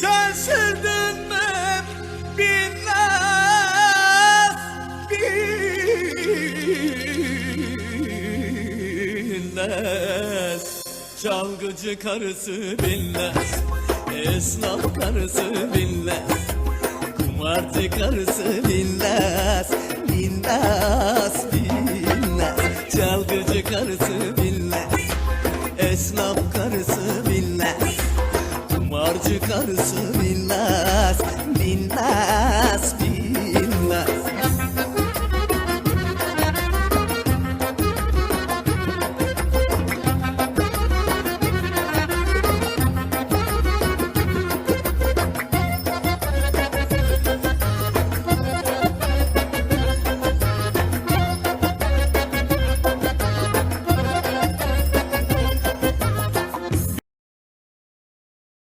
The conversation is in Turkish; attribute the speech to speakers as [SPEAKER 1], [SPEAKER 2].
[SPEAKER 1] şaşırdın mı? Bilmez, bilmez. Çalgıcı karısı bilmez, esnaf karısı bilmez. Kumarcı karısı bilmez, bilmez, bilmez. Çalgıcı karısı bilmez, Kumarcı karısı bilmez,